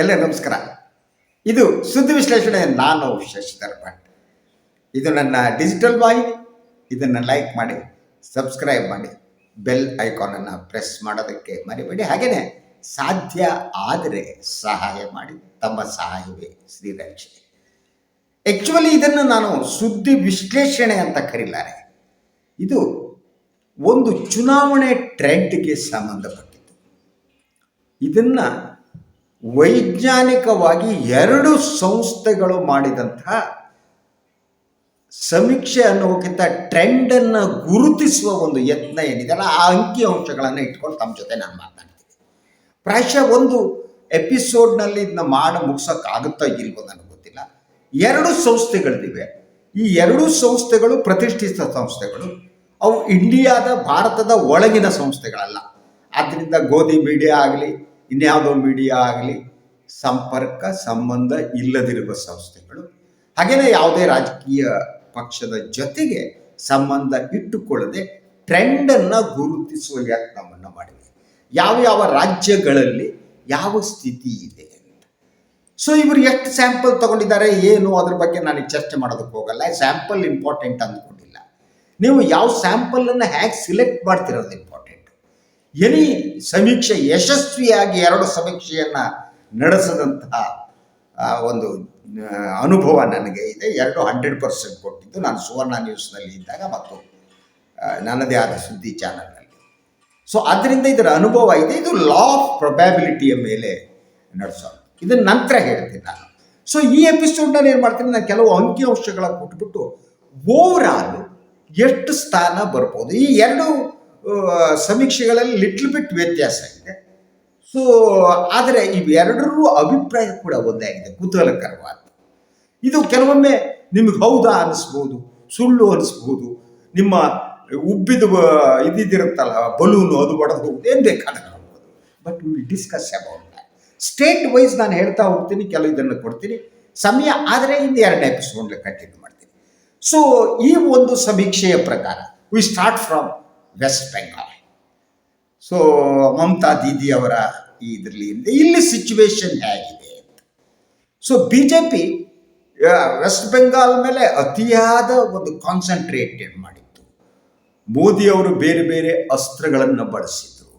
ಎಲ್ಲ ನಮಸ್ಕಾರ. ಇದು ಸುದ್ದಿ ವಿಶ್ಲೇಷಣೆ ನಾನು ಶಶಿಧರ್ ಭಟ್. ಇದು ನನ್ನ ಡಿಜಿಟಲ್ ವಾಹಿನಿ ಇದನ್ನು ಲೈಕ್ ಮಾಡಿ ಸಬ್ಸ್ಕ್ರೈಬ್ ಮಾಡಿ ಬೆಲ್ ಐಕಾನನ್ನು ಪ್ರೆಸ್ ಮಾಡೋದಕ್ಕೆ ಮರಿಬೇಡಿ. ಹಾಗೆಯೇ ಸಾಧ್ಯ ಆದರೆ ಸಹಾಯ ಮಾಡಿ, ತಮ್ಮ ಸಹಾಯವೇ ಶ್ರೀರಕ್ಷೆ ಆ್ಯಕ್ಚುಲಿ ಇದನ್ನು ನಾನು ಸುದ್ದಿ ವಿಶ್ಲೇಷಣೆ ಅಂತ ಕರೀಲಾರೆ. ಇದು ಒಂದು ಚುನಾವಣೆ ಟ್ರೆಂಡ್ಗೆ ಸಂಬಂಧಪಟ್ಟಿದ್ದು. ಇದನ್ನು ವೈಜ್ಞಾನಿಕವಾಗಿ ಎರಡು ಸಂಸ್ಥೆಗಳು ಮಾಡಿದಂತಹ ಸಮೀಕ್ಷೆ ಅನ್ನೋಕ್ಕಿಂತ ಟ್ರೆಂಡನ್ನು ಗುರುತಿಸುವ ಒಂದು ಯತ್ನ ಏನಿದೆಯಲ್ಲ ಆ ಅಂಕಿ ಅಂಶಗಳನ್ನು ಇಟ್ಕೊಂಡು ತಮ್ಮ ಜೊತೆ ನಾನು ಮಾತಾಡ್ತೀನಿ. ಪ್ರಾಯಶಃ ಒಂದು ಎಪಿಸೋಡ್ನಲ್ಲಿ ಇದನ್ನ ಮಾಡಿ ಮುಗಿಸೋಕ್ಕಾಗುತ್ತೋ ಇಲ್ವೋ ನನಗೆ ಗೊತ್ತಿಲ್ಲ. ಎರಡು ಸಂಸ್ಥೆಗಳಿವೆ ಈ ಎರಡು ಸಂಸ್ಥೆಗಳು ಪ್ರತಿಷ್ಠಿತ ಸಂಸ್ಥೆಗಳು. ಅವು ಇಂಡಿಯಾದ ಭಾರತದ ಒಳಗಿನ ಸಂಸ್ಥೆಗಳಲ್ಲ. ಆದ್ದರಿಂದ ಗೋಧಿ ಮೀಡಿಯಾ ಆಗಲಿ ಇನ್ಯಾವುದೋ ಮೀಡಿಯಾ ಆಗಲಿ ಸಂಪರ್ಕ, ಸಂಬಂಧ ಇಲ್ಲದಿರುವ ಸಂಸ್ಥೆಗಳು ಹಾಗೆಯೇ ಯಾವುದೇ ರಾಜಕೀಯ ಪಕ್ಷದ ಜೊತೆಗೆ ಸಂಬಂಧ ಇಟ್ಟುಕೊಳ್ಳದೆ ಟ್ರೆಂಡನ್ನು ಗುರುತಿಸುವ ಯತ್ನವನ್ನು ಮಾಡಿದೆ. ಯಾವ ಯಾವ ರಾಜ್ಯಗಳಲ್ಲಿ ಯಾವ ಸ್ಥಿತಿ ಇದೆ ಅಂತ. ಸೊ ಇವರು ಎಷ್ಟು ಸ್ಯಾಂಪಲ್ ತಗೊಂಡಿದ್ದಾರೆ, ಏನು ಅದ್ರ ಬಗ್ಗೆ ನಾನು ಚರ್ಚೆ ಮಾಡೋದಕ್ಕೆ ಹೋಗಲ್ಲ ಸ್ಯಾಂಪಲ್ ಇಂಪಾರ್ಟೆಂಟ್ ಅಂದ್ಕೊಂಡಿಲ್ಲ. ನೀವು ಯಾವ ಸ್ಯಾಂಪಲನ್ನು ಹೇಗೆ ಸಿಲೆಕ್ಟ್ ಮಾಡ್ತಿರೋದು ಇಂಪಾರ್ಟೆಂಟ್ ಎನಿ ಸಮೀಕ್ಷೆ, ಯಶಸ್ವಿಯಾಗಿ ಎರಡು ಸಮೀಕ್ಷೆಯನ್ನು ನಡೆಸದಂತಹ ಒಂದು ಅನುಭವ ನನಗೆ ಇದೆ. ಎರಡು ಹಂಡ್ರೆಡ್ ಪರ್ಸೆಂಟ್ ಕೊಟ್ಟಿದ್ದು. ನಾನು ಸುವರ್ಣ ನ್ಯೂಸ್ನಲ್ಲಿ ಇದ್ದಾಗ ಮತ್ತು ನನ್ನದೇ ಆದ ಸುದ್ದಿ ಚಾನಲ್ನಲ್ಲಿ. ಸೊ ಅದರಿಂದ ಇದರ ಅನುಭವ ಇದೆ. ಇದು ಲಾ ಆಫ್ ಪ್ರೊಬ್ಯಾಬಿಲಿಟಿಯ ಮೇಲೆ ನಡೆಸೋದು. ಇದನ್ನ ನಂತರ ಹೇಳ್ತೀನಿ ನಾನು. ಸೊ ಈ ಎಪಿಸೋಡ್ನ ಏನು ಮಾಡ್ತೀನಿ? ನಾನು ಕೆಲವು ಅಂಕಿಅಂಶಗಳ ಕೊಟ್ಬಿಟ್ಟು ಓವರ್ ಆಲ್ ಎಷ್ಟು ಸ್ಥಾನ ಬರ್ಬೋದು? ಈ ಎರಡು ಸಮೀಕ್ಷೆಗಳಲ್ಲಿ ಲಿಟ್ಲ್ ಬಿಟ್ ವ್ಯತ್ಯಾಸ ಇದೆ. ಸೊ ಆದರೆ ಇವೆರಡರೂ ಅಭಿಪ್ರಾಯ ಕೂಡ ಒಂದೇ ಆಗಿದೆ, ಕುತೂಹಲಕರವಾದ. ಇದು ಕೆಲವೊಮ್ಮೆ ನಿಮಗೆ ಹೌದಾ ಅನಿಸ್ಬೋದು, ಸುಳ್ಳು ಅನಿಸ್ಬೋದು, ನಿಮ್ಮ ಉಬ್ಬಿದ ಇದಿದಿರುತ್ತಲ್ಲ, ಬಲೂನು ಅದು ಬಡದು ಹೋಗುತ್ತೆ ಏನು ಬೇಕಾದ್ರೆ ಆಗ್ಬೋದು. But will discuss about state wise ನಾನು ಹೇಳ್ತಾ ಹೋಗ್ತೀನಿ, ಕೆಲವು ಇದನ್ನು ಕೊಡ್ತೀನಿ. ಸಮಯ ಆದರೆ ಇನ್ನು ಎರಡನೇ ಎಪಿಸೋಡ್ ಕಂಟಿನ್ಯೂ ಮಾಡ್ತೀನಿ. ಸೊ ಈ ಒಂದು ಸಮೀಕ್ಷೆಯ ಪ್ರಕಾರ we start from West Bengal so Mamata Didi ಅವರ ಇದರಲ್ಲಿ ಇಲ್ಲಿ ಸಿಚುವೇಶನ್ ಹೇಗಿದೆ ಅಂತ. So B J P West Bengal ಮೇಲೆ ಅತಿಯಾದ ಒಂದು ಕಾನ್ಸಂಟ್ರೇಟೆಡ್ ಮಾಡಿತ್ತು. ಮೋದಿಯವರು ಬೇರೆ ಬೇರೆ ಅಸ್ತ್ರಗಳನ್ನು ಬಳಸಿದ್ರು.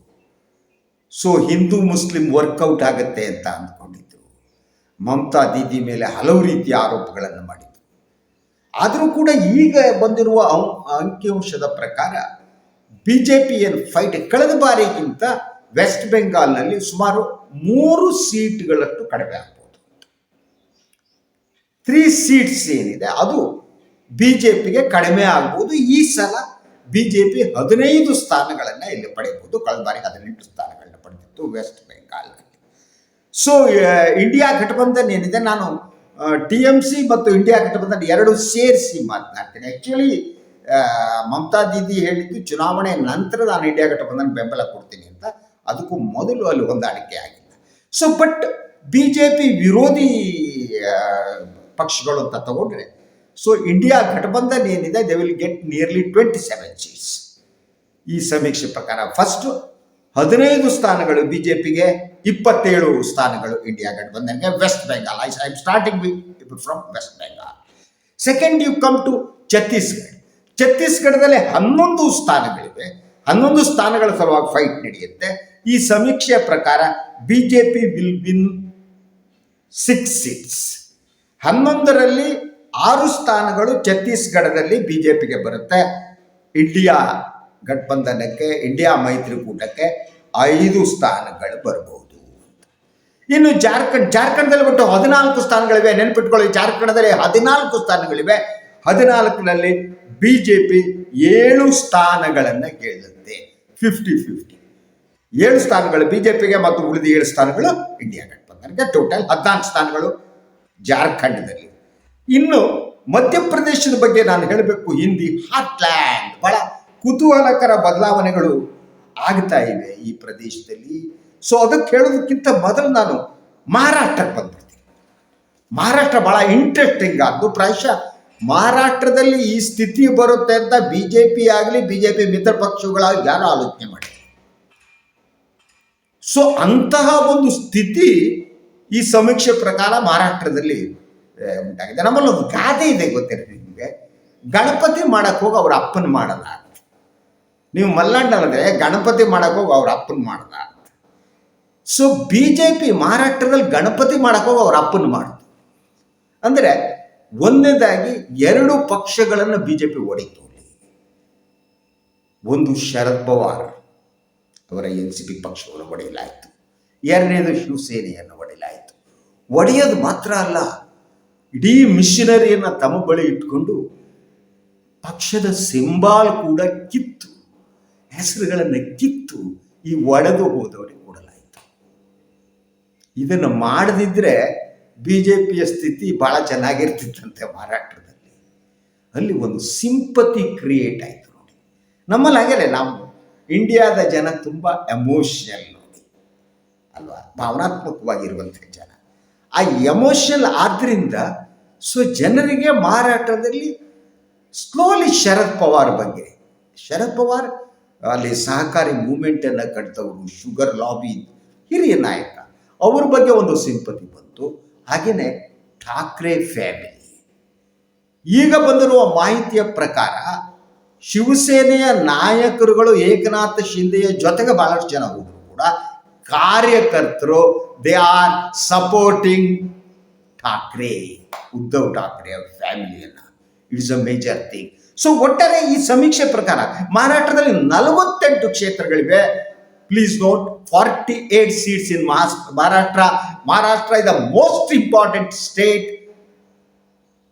ಸೊ ಹಿಂದೂ ಮುಸ್ಲಿಂ ವರ್ಕೌಟ್ ಆಗುತ್ತೆ ಅಂತ ಅಂದ್ಕೊಂಡಿದ್ರು. ಮಮತಾ ದೀದಿ ಮೇಲೆ ಹಲವು ರೀತಿಯ ಆರೋಪಗಳನ್ನು ಮಾಡಿದರು. ಆದರೂ ಕೂಡ ಈಗ ಬಂದಿರುವ ಅಂಕಿಅಂಶದ ಪ್ರಕಾರ ಬಿ ಜೆ ಪಿ ಏನು ಫೈಟ್ ಕಳೆದ ಬಾರಿಗಿಂತ ವೆಸ್ಟ್ ಬೆಂಗಾಲ್ನಲ್ಲಿ ಸುಮಾರು ಮೂರು ಸೀಟ್ಗಳಷ್ಟು ಕಡಿಮೆ ಆಗ್ಬೋದು. ತ್ರೀ ಸೀಟ್ಸ್ ಏನಿದೆ, ಅದು ಬಿ ಜೆ ಪಿಗೆ ಕಡಿಮೆ ಆಗ್ಬೋದು. ಈ ಸಲ ಬಿ ಜೆ ಪಿ ಹದಿನೈದು ಸ್ಥಾನಗಳನ್ನು ಇಲ್ಲಿ ಪಡೆಯಬಹುದು. ಕಳೆದ ಬಾರಿ ಹದಿನೆಂಟು ಸ್ಥಾನಗಳನ್ನ ಪಡೆದಿತ್ತು ವೆಸ್ಟ್ ಬೆಂಗಾಲ್ನಲ್ಲಿ ಸೊ ಇಂಡಿಯಾ ಘಟಬಂಧನ್ ಏನಿದೆ, ನಾನು ಟಿ ಎಂ ಸಿ ಮತ್ತು ಇಂಡಿಯಾ ಘಟಬಂಧನ್ ಎರಡು ಸೇರಿಸಿ ಮಾತನಾಡ್ತೀನಿ. ಆ್ಯಕ್ಚುಲಿ ಮಮತಾ ದೀದಿ ಹೇಳಿದ್ದು ಚುನಾವಣೆ ನಂತರ ನಾನು ಇಂಡಿಯಾ ಘಟಬಂಧನ್ ಬೆಂಬಲ ಕೊಡ್ತೀನಿ ಅಂತ. ಅದಕ್ಕೂ ಮೊದಲು ಅಲ್ಲಿ ಹೊಂದಾಣಿಕೆ ಆಗಿಲ್ಲ. So but B J P ವಿರೋಧಿ ಪಕ್ಷಗಳು ಅಂತ ತಗೊಂಡ್ರೆ ಸೊ ಇಂಡಿಯಾ ಘಟಬಂಧನ್ ಏನಿದೆ they will get nearly twenty seven seats ಈ ಸಮೀಕ್ಷೆ ಪ್ರಕಾರ ಫಸ್ಟ್ ಹದಿನೈದು ಸ್ಥಾನಗಳು ಬಿ ಜೆ ಪಿಗೆ ಇಪ್ಪತ್ತೇಳು ಸ್ಥಾನಗಳು India ಗಠಬಂಧನ್ಗೆ West Bengal I I starting from West Bengal second you come to Chhattisgarh ಛತ್ತೀಸ್ಗಢದಲ್ಲಿ ಹನ್ನೊಂದು ಸ್ಥಾನಗಳಿವೆ. ಹನ್ನೊಂದು ಸ್ಥಾನಗಳ ಸಲುವಾಗಿ ಫೈಟ್ ನಡೆಯುತ್ತೆ. ಈ ಸಮೀಕ್ಷೆಯ ಪ್ರಕಾರ B J P will win six seats ಹನ್ನೊಂದರಲ್ಲಿ ಆರು ಸ್ಥಾನಗಳು ಛತ್ತೀಸ್ಗಢದಲ್ಲಿ ಬಿ ಜೆ ಪಿಗೆ ಬರುತ್ತೆ. ಇಂಡಿಯಾ ಗಠಬಂಧನಕ್ಕೆ ಇಂಡಿಯಾ ಮೈತ್ರಿಕೂಟಕ್ಕೆ ಐದು ಸ್ಥಾನಗಳು ಬರಬಹುದು ಇನ್ನು ಜಾರ್ಖಂಡ್, ಜಾರ್ಖಂಡದಲ್ಲಿ ಬಿಟ್ಟು ಹದಿನಾಲ್ಕು ಸ್ಥಾನಗಳಿವೆ. ನೆನಪಿಟ್ಕೊಳ್ಳಿ, ಜಾರ್ಖಂಡದಲ್ಲಿ ಹದಿನಾಲ್ಕು ಸ್ಥಾನಗಳಿವೆ. ಹದಿನಾಲ್ಕರಲ್ಲಿ ಬಿ ಜೆ ಪಿ ಏಳು ಸ್ಥಾನಗಳನ್ನು ಗೆಲ್ಲುತ್ತೆ. ಫಿಫ್ಟಿ ಫಿಫ್ಟಿ ಏಳು ಸ್ಥಾನಗಳು ಬಿ ಜೆ ಪಿಗೆ ಮತ್ತು ಉಳಿದ ಏಳು ಸ್ಥಾನಗಳು ಇಂಡಿಯಾ ಗಠಬಂಧನ್ಗೆ ಟೋಟಲ್ ಹದಿನಾಲ್ಕು ಸ್ಥಾನಗಳು ಜಾರ್ಖಂಡದಲ್ಲಿ. ಇನ್ನು ಮಧ್ಯಪ್ರದೇಶದ ಬಗ್ಗೆ ನಾನು ಹೇಳಬೇಕು. ಹಿಂದಿ, ಹಾಟ್ಲ್ಯಾಂಡ್. ಬಹಳ ಕುತೂಹಲಕರ ಬದಲಾವಣೆಗಳು ಆಗ್ತಾ ಇವೆ ಈ ಪ್ರದೇಶದಲ್ಲಿ. ಸೊ ಅದಕ್ಕೆ ಹೇಳೋದಕ್ಕಿಂತ ಮೊದಲು ನಾನು ಮಹಾರಾಷ್ಟ್ರಕ್ಕೆ ಬಂದ್ಬಿಡ್ತೀನಿ. ಮಹಾರಾಷ್ಟ್ರ ಬಹಳ ಇಂಟ್ರೆಸ್ಟಿಂಗ್ ಆದ್ದು. ಪ್ರಾಯಶಃ ಮಹಾರಾಷ್ಟ್ರದಲ್ಲಿ ಈ ಸ್ಥಿತಿ ಬರುತ್ತೆ ಅಂತ ಬಿ ಜೆ ಪಿ ಆಗಲಿ ಬಿ ಜೆ ಪಿ ಮಿತ್ರ ಪಕ್ಷಗಳಾಗಿ ಯಾರು ಆಲೋಚನೆ ಮಾಡಿ ಸೊ ಅಂತಹ ಒಂದು ಸ್ಥಿತಿ ಈ ಸಮೀಕ್ಷೆ ಪ್ರಕಾರ ಮಹಾರಾಷ್ಟ್ರದಲ್ಲಿ ಉಂಟಾಗಿದೆ. ನಮ್ಮಲ್ಲಿ ಒಂದು ಗಾದೆ ಇದೆ ಗೊತ್ತಿರುತ್ತೆ ನಿಮಗೆ. ಗಣಪತಿ ಮಾಡಕ್ಕೆ ಹೋಗಿ ಅವ್ರ ಅಪ್ಪನ ಮಾಡಲ್ಲ. ನೀವು ಮಲ್ನಾಡಿನಲ್ಲಿದ್ರೆ ಗಣಪತಿ ಮಾಡಕ್ಕೆ ಹೋಗಿ ಅವ್ರ ಅಪ್ಪನ ಮಾಡಲ್ಲ ಸೊ ಬಿ ಜೆ ಪಿ ಮಹಾರಾಷ್ಟ್ರದಲ್ಲಿ ಗಣಪತಿ ಮಾಡಕ್ಕೆ ಹೋಗಿ ಅವ್ರ ಅಪ್ಪನ ಮಾಡುದು ಅಂದರೆ ಒಂದನೇದಾಗಿ ಎರಡು ಪಕ್ಷಗಳನ್ನು ಬಿ ಜೆ ಪಿ ಒಡೆಯಿತು ಅಲ್ಲಿ. ಒಂದು ಶರದ್ ಪವಾರ್ ಅವರ ಎನ್ ಸಿ ಪಿ ಪಕ್ಷವನ್ನು ಒಡೆಯಲಾಯಿತು. ಎರಡನೇದು ಶಿವಸೇನೆಯನ್ನು ಒಡೆಯಲಾಯಿತು. ಒಡೆಯೋದು ಮಾತ್ರ ಅಲ್ಲ, ಇಡೀ ಮಿಷನರಿಯನ್ನು ತಮ್ಮ ಬಳಿ ಇಟ್ಕೊಂಡು ಪಕ್ಷದ ಸಿಂಬಾಲ್ ಕೂಡ ಕಿತ್ತು, ಹೆಸರುಗಳನ್ನು ಕಿತ್ತು ಈ ಒಡೆದು ಹೋದವರಿಗೆ ಕೊಡಲಾಯಿತು. ಇದನ್ನು ಮಾಡದಿದ್ರೆ ಬಿ ಜೆ ಪಿಯ ಸ್ಥಿತಿ ಬಹಳ ಚೆನ್ನಾಗಿರ್ತಿತ್ತಂತೆ ಮಹಾರಾಷ್ಟ್ರದಲ್ಲಿ. ಅಲ್ಲಿ ಒಂದು ಸಿಂಪತಿ ಕ್ರಿಯೇಟ್ ಆಯಿತು ನೋಡಿ. ನಮ್ಮಲ್ಲಿ ಹಾಗೆಲ್ಲ ನಾವು ಇಂಡಿಯಾದ ಜನ ತುಂಬ ಎಮೋಷನಲ್ ನೋಡಿ. ಅಲ್ವಾ? ಭಾವನಾತ್ಮಕವಾಗಿರುವಂಥ ಜನ. ಆ ಎಮೋಷನಲ್ ಆದ್ದರಿಂದ ಸೊ ಜನರಿಗೆ ಮಹಾರಾಷ್ಟ್ರದಲ್ಲಿ ಸ್ಲೋಲಿ ಶರದ್ ಪವಾರ್ ಬಗ್ಗೆ. ಶರದ್ ಪವಾರ್ ಅಲ್ಲಿ ಸಹಕಾರಿ ಮೂಮೆಂಟನ್ನು ಕಟ್ತವರು ಶುಗರ್ ಲಾಬಿ ಹಿರಿಯ ನಾಯಕ. ಅವ್ರ ಬಗ್ಗೆ ಒಂದು ಸಿಂಪತಿ ಬಂತು. ಹಾಗೆಯೇ ಠಾಕ್ರೆ ಫ್ಯಾಮಿಲಿ ಈಗ ಬಂದಿರುವ ಮಾಹಿತಿಯ ಪ್ರಕಾರ ಶಿವಸೇನೆಯ ನಾಯಕರುಗಳು ಏಕನಾಥ ಶಿಂದೆಯ ಜೊತೆಗೆ ಬಹಳಷ್ಟು ಜನ ಹೋದ್ರು ಕೂಡ ಕಾರ್ಯಕರ್ತರು they are supporting Thackeray, Uddhav Thackeray ಅವ್ರ ಫ್ಯಾಮಿಲಿಯನ್ನ it's a major thing so ಒಟ್ಟಾರೆ ಈ ಸಮೀಕ್ಷೆ ಪ್ರಕಾರ ಮಹಾರಾಷ್ಟ್ರದಲ್ಲಿ ನಲವತ್ತೆಂಟು ಕ್ಷೇತ್ರಗಳಿವೆ. Please note forty eight seats in Maharashtra Maharashtra is the most important state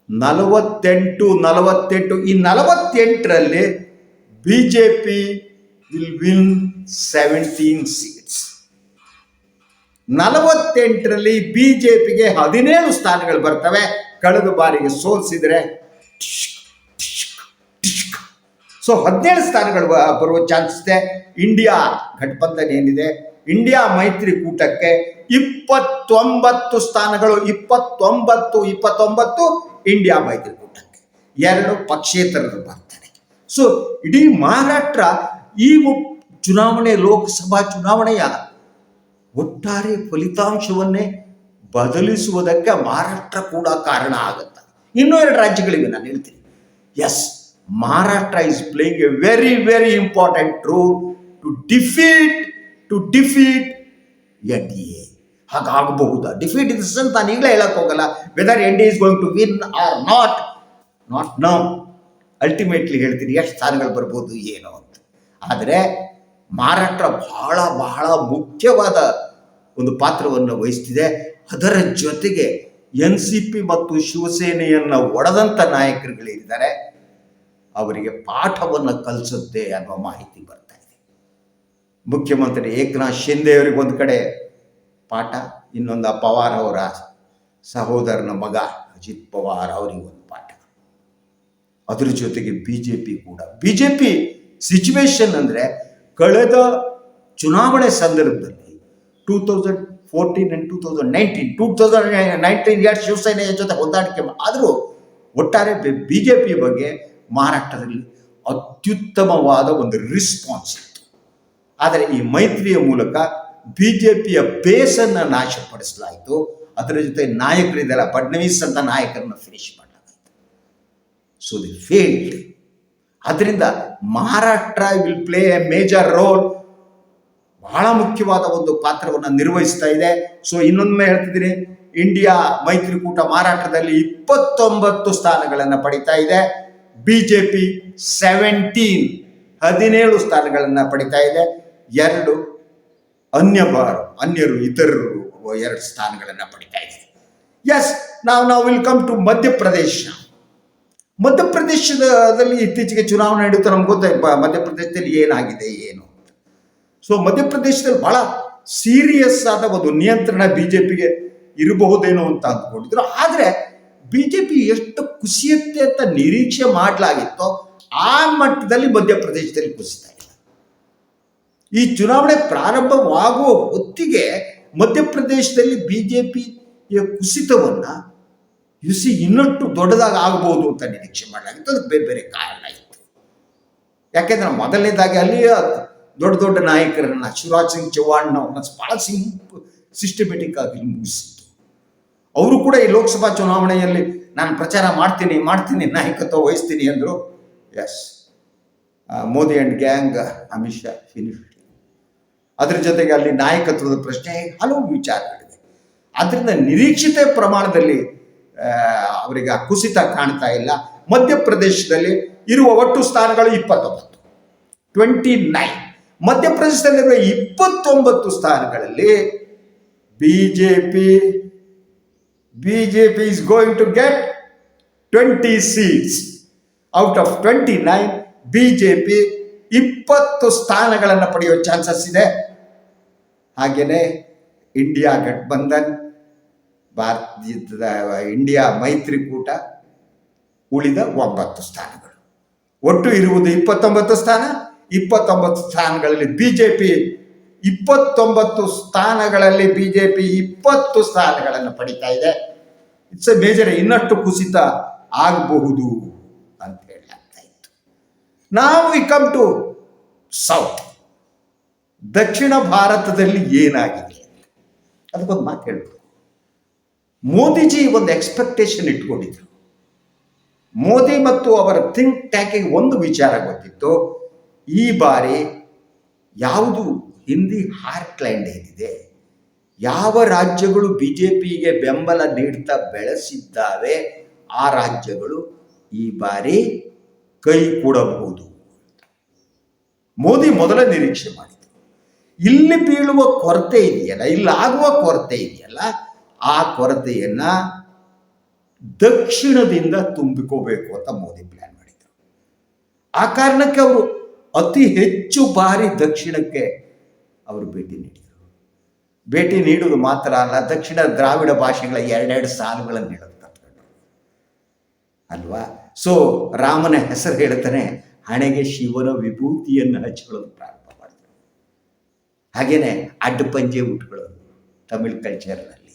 ನಲವತ್ತೆಂಟು ನಲವತ್ತೆಂಟು. ಈ ನಲವತ್ತೆಂಟರಲ್ಲಿ B J P will win seventeen seats ನಲವತ್ತೆಂಟರಲ್ಲಿ B J ಪಿಗೆ ಹದಿನೇಳು ಸ್ಥಾನಗಳು ಬರ್ತವೆ. ಕಳೆದ ಬಾರಿಗೆ ಸೋಲಿಸಿದರೆ ಸೊ ಹದಿನೇಳು ಸ್ಥಾನಗಳು ಬರುವ ಚಾನ್ಸ್ ಇದೆ. ಇಂಡಿಯಾ ಘಟಬಂಧನ್ ಏನಿದೆ? ಇಂಡಿಯಾ ಮೈತ್ರಿಕೂಟಕ್ಕೆ ಇಪ್ಪತ್ತೊಂಬತ್ತು ಸ್ಥಾನಗಳು, ಇಪ್ಪತ್ತೊಂಬತ್ತು ಇಪ್ಪತ್ತೊಂಬತ್ತು ಇಂಡಿಯಾ ಮೈತ್ರಿಕೂಟಕ್ಕೆ ಎರಡು ಪಕ್ಷೇತರರು ಬರ್ತಾರೆ. ಸೊ ಇಡೀ ಮಹಾರಾಷ್ಟ್ರ ಈ ಚುನಾವಣೆ, ಲೋಕಸಭಾ ಚುನಾವಣೆಯ ಒಟ್ಟಾರೆ ಫಲಿತಾಂಶವನ್ನೇ ಬದಲಿಸುವುದಕ್ಕೆ ಮಹಾರಾಷ್ಟ್ರ ಕೂಡ ಕಾರಣ ಆಗುತ್ತೆ. ಇನ್ನೂ ಎರಡು ರಾಜ್ಯಗಳಿಗೆ ನಾನು ಹೇಳ್ತೀನಿ. Yes Maharashtra is playing a very, very important role to defeat to defeat NDA. ಹಾಗಾಗಬಹುದಾ? ಡಿಫೀಟ್ ಇಸ್ ಅಂತ ಈಗಲೇ ಹೇಳಕ್ ಹೋಗಲ್ಲ. Whether N D is going to win or not not now ultimately ಹೇಳ್ತೀನಿ ಎಷ್ಟು ಸ್ಥಾನಗಳು ಬರ್ಬೋದು ಏನು ಅಂತ. ಆದರೆ ಮಹಾರಾಷ್ಟ್ರ ಬಹಳ ಬಹಳ ಮುಖ್ಯವಾದ ಒಂದು ಪಾತ್ರವನ್ನು ವಹಿಸ್ತಿದೆ. ಅದರ ಜೊತೆಗೆ ಎನ್ ಸಿ ಪಿ ಮತ್ತು ಶಿವಸೇನೆಯನ್ನು ಒಡೆದಂಥ ನಾಯಕರುಗಳಿದ್ದಾರೆ ಅವರಿಗೆ ಪಾಠವನ್ನು ಕಲಿಸುತ್ತೆ ಅನ್ನೋ ಮಾಹಿತಿ ಬರ್ತಾ ಇದೆ. ಮುಖ್ಯಮಂತ್ರಿ ಏಕನಾಥ್ ಶಿಂದೆ ಅವರಿಗೆ ಒಂದು ಕಡೆ ಪಾಠ, ಇನ್ನೊಂದು ಪವಾರ್ ಅವರ ಸಹೋದರನ ಮಗ ಅಜಿತ್ ಪವಾರ್ ಅವರಿಗೆ ಒಂದು ಪಾಠ. ಅದ್ರ ಜೊತೆಗೆ ಬಿ ಜೆ ಪಿ ಕೂಡ. ಬಿ ಜೆ ಪಿ ಸಿಚುವೇಶನ್ ಅಂದರೆ ಕಳೆದ ಚುನಾವಣೆ ಸಂದರ್ಭದಲ್ಲಿ two thousand fourteen and two thousand nineteen two thousand nineteen ಎರಡು ಶಿವಸೇನೆಯ ಜೊತೆ ಹೊಂದಾಣಿಕೆ ಆದರೂ ಒಟ್ಟಾರೆ ಬಿ ಜೆ ಪಿ ಬಗ್ಗೆ ಮಹಾರಾಷ್ಟ್ರದಲ್ಲಿ ಅತ್ಯುತ್ತಮವಾದ ಒಂದು ರಿಸ್ಪಾನ್ಸ್ ಇತ್ತು. ಆದರೆ ಈ ಮೈತ್ರಿಯ ಮೂಲಕ ಬಿ ಜೆ ಪಿಯ ಬೇಸನ್ನು ನಾಶಪಡಿಸಲಾಯಿತು. ಅದರ ಜೊತೆ ನಾಯಕರಿದ್ದಲ್ಲ ಫಡ್ನವೀಸ್ ಅಂತ ನಾಯಕರನ್ನು ಫಿನಿಶ್ ಮಾಡಲಾಯಿತು ಸೊ ದಿ ಫೇಲ್ಡ್ ಅದರಿಂದ Maharashtra will play a major role ಬಹಳ ಮುಖ್ಯವಾದ ಒಂದು ಪಾತ್ರವನ್ನು ನಿರ್ವಹಿಸ್ತಾ ಇದೆ. ಸೊ ಇನ್ನೊಮ್ಮೆ ಹೇಳ್ತಿದ್ದೀನಿ. ಇಂಡಿಯಾ ಮೈತ್ರಿಕೂಟ ಮಹಾರಾಷ್ಟ್ರದಲ್ಲಿ ಇಪ್ಪತ್ತೊಂಬತ್ತು ಸ್ಥಾನಗಳನ್ನು ಪಡಿತಾ ಇದೆ. ಬಿ ಜೆ ಪಿ ಸೆವೆಂಟೀನ್ ಹದಿನೇಳು ಸ್ಥಾನಗಳನ್ನು ಪಡಿತಾ ಇದೆ. ಎರಡು ಅನ್ಯ ಅನ್ಯರು, ಇತರರು ಎರಡು ಸ್ಥಾನಗಳನ್ನು ಪಡಿತಾ ಇದೆ. ಎಸ್ ನಾವು ನಾವು ವಿಲ್ ಕಮ್ ಟು ಮಧ್ಯಪ್ರದೇಶ. ಮಧ್ಯಪ್ರದೇಶದಲ್ಲಿ ಇತ್ತೀಚೆಗೆ ಚುನಾವಣೆ ನಡೆಯುತ್ತೆ ನಮ್ಗೆ ಗೊತ್ತಾಯ್ತು ಮಧ್ಯಪ್ರದೇಶದಲ್ಲಿ ಏನಾಗಿದೆ, ಏನು? ಸೊ ಮಧ್ಯಪ್ರದೇಶದಲ್ಲಿ ಬಹಳ ಸೀರಿಯಸ್ ಆದ ಒಂದು ನಿಯಂತ್ರಣ ಬಿ ಜೆ ಪಿಗೆ ಇರಬಹುದೇನೋ ಅಂತ ಅಂದ್ಕೊಂಡಿದ್ರು. ಆದರೆ ಬಿ ಜೆ ಪಿ ಎಷ್ಟು ಕುಸಿಯುತ್ತೆ ಅಂತ ನಿರೀಕ್ಷೆ ಮಾಡಲಾಗಿತ್ತೋ ಆ ಮಟ್ಟದಲ್ಲಿ ಮಧ್ಯಪ್ರದೇಶದಲ್ಲಿ ಕುಸಿತಾ ಇಲ್ಲ ಈ ಚುನಾವಣೆ ಪ್ರಾರಂಭವಾಗುವ ಹೊತ್ತಿಗೆ ಮಧ್ಯಪ್ರದೇಶದಲ್ಲಿ ಬಿ ಜೆ ಪಿಯ ಕುಸಿತವನ್ನು ಯುಸಿ ಇನ್ನಷ್ಟು ದೊಡ್ಡದಾಗಿ ಆಗಬಹುದು ಅಂತ ನಿರೀಕ್ಷೆ ಮಾಡಲಾಗಿತ್ತು. ಅದಕ್ಕೆ ಬೇರೆ ಬೇರೆ ಕಾರಣ ಇತ್ತು. ಯಾಕೆಂದ್ರೆ ಮೊದಲನೇದಾಗಿ ಅಲ್ಲಿ ದೊಡ್ಡ ದೊಡ್ಡ ನಾಯಕರನ್ನ ಶಿವರಾಜ್ ಸಿಂಗ್ ಚೌಹಾಣ್ ಅವ್ರನ್ನ ಭಾಳ ಸಿಂಪ್ ಸಿಸ್ಟಮೆಟಿಕ್ ಆಗಿ ಮುಗಿಸಿತ್ತು ಅವರು ಕೂಡ ಈ ಲೋಕಸಭಾ ಚುನಾವಣೆಯಲ್ಲಿ ನಾನು ಪ್ರಚಾರ ಮಾಡ್ತೀನಿ ಮಾಡ್ತೀನಿ, ನಾಯಕತ್ವ ವಹಿಸ್ತೀನಿ ಅಂದರು yes Modi and gang Amit Shah finish ಅದ್ರ ಜೊತೆಗೆ ಅಲ್ಲಿ ನಾಯಕತ್ವದ ಪ್ರಶ್ನೆ ಹಲವು ವಿಚಾರಗಳಿವೆ. ಆದ್ದರಿಂದ ನಿರೀಕ್ಷಿತ ಪ್ರಮಾಣದಲ್ಲಿ ಅವರಿಗೆ ಕುಸಿತ ಕಾಣ್ತಾ ಇಲ್ಲ. ಮಧ್ಯಪ್ರದೇಶದಲ್ಲಿ ಇರುವ ಒಟ್ಟು ಸ್ಥಾನಗಳು ಇಪ್ಪತ್ತೊಂಬತ್ತು. ಟ್ವೆಂಟಿ ನೈನ್ ಮಧ್ಯಪ್ರದೇಶದಲ್ಲಿರುವ ಇಪ್ಪತ್ತೊಂಬತ್ತು ಸ್ಥಾನಗಳಲ್ಲಿ B J P B J P is going to get twenty seats out of twenty nine B J P ಇಪ್ಪತ್ತು ಸ್ಥಾನಗಳನ್ನು ಪಡೆಯೋ ಚಾನ್ಸಸ್ ಇದೆ. ಹಾಗೆಯೇ ಇಂಡಿಯಾ ಗಠಬಂಧನ್ ಭಾರತದ ಇಂಡಿಯಾ ಮೈತ್ರಿಕೂಟ ಉಳಿದ ಒಂಬತ್ತು ಸ್ಥಾನಗಳು. ಒಟ್ಟು ಇರುವುದು ಇಪ್ಪತ್ತೊಂಬತ್ತು ಸ್ಥಾನ. ಇಪ್ಪತ್ತೊಂಬತ್ತು ಸ್ಥಾನಗಳಲ್ಲಿ ಬಿ ಜೆ ಪಿ ಇಪ್ಪತ್ತೊಂಬತ್ತು ಸ್ಥಾನಗಳಲ್ಲಿ ಬಿ ಜೆ ಪಿ ಇಪ್ಪತ್ತು ಸ್ಥಾನಗಳನ್ನು ಪಡಿತಾ ಇದೆ. ಇಟ್ಸ್ ಎ ಮೇಜರ್ ಇನ್ನಷ್ಟು ಕುಸಿತ ಆಗಬಹುದು ಅಂತ ಹೇಳಲಾಗ್ತಾ ಇತ್ತು. ನಾವು ವಿ ಕಮ್ ಟು ಸೌತ್ ದಕ್ಷಿಣ ಭಾರತದಲ್ಲಿ ಏನಾಗಿದೆ? ಅದಕ್ಕೊಂದು ಮಾತು ಹೇಳ್ಬೋದು ಮೋದಿಜಿ ಒಂದು ಎಕ್ಸ್ಪೆಕ್ಟೇಷನ್ ಇಟ್ಕೊಂಡಿದ್ರು. ಮೋದಿ ಮತ್ತು ಅವರ ಥಿಂಕ್ ಟ್ಯಾಂಕಿಗೆ ಒಂದು ವಿಚಾರ ಗೊತ್ತಿತ್ತು. ಈ ಬಾರಿ ಯಾವುದು ಹಿಂದಿ ಹಾರ್ಟ್ಲ್ಯಾಂಡ್ ಏನಿದೆ, ಯಾವ ರಾಜ್ಯಗಳು ಬಿ ಜೆ ಪಿಗೆ ಬೆಂಬಲ ನೀಡ್ತಾ ಬೆಳೆಸಿದ್ದಾವೆ, ಆ ರಾಜ್ಯಗಳು ಈ ಬಾರಿ ಕೈ ಕೊಡಬಹುದು ಮೋದಿ ಮೊದಲ ನಿರೀಕ್ಷೆ ಮಾಡಿದರು. ಇಲ್ಲಿ ಬೀಳುವ ಕೊರತೆ ಇದೆಯಲ್ಲ, ಇಲ್ಲಿ ಆಗುವ ಕೊರತೆ ಇದೆಯಲ್ಲ, ಆ ಕೊರತೆಯನ್ನ ದಕ್ಷಿಣದಿಂದ ತುಂಬಿಕೋಬೇಕು ಅಂತ ಮೋದಿ ಪ್ಲಾನ್ ಮಾಡಿದರು. ಆ ಕಾರಣಕ್ಕೆ ಅವರು ಅತಿ ಹೆಚ್ಚು ಬಾರಿ ದಕ್ಷಿಣಕ್ಕೆ ಅವರು ಭೇಟಿ ನೀಡಿದರು. ಭೇಟಿ ನೀಡುವುದು ಮಾತ್ರ ಅಲ್ಲ, ದಕ್ಷಿಣ ದ್ರಾವಿಡ ಭಾಷೆಗಳ ಎರಡೆರಡು ಸಾಲುಗಳನ್ನು ಕಲ್ತ್ಕೊಂಡ್ರು ಅಲ್ವಾ? ಸೊ ರಾಮನ ಹೆಸರು ಹೇಳ್ತಾನೆ ಹಣೆಗೆ ಶಿವನ ವಿಭೂತಿಯನ್ನು ಹಚ್ಕೊಳ್ಳೋದು ಪ್ರಾರಂಭ ಮಾಡಿದ್ರು. ಹಾಗೇನೆ ಅಡ್ಡ ಪಂಜೆ ಉಟ್ಕೊಳ್ಳೋದು ತಮಿಳ್ ಕಲ್ಚರ್ನಲ್ಲಿ.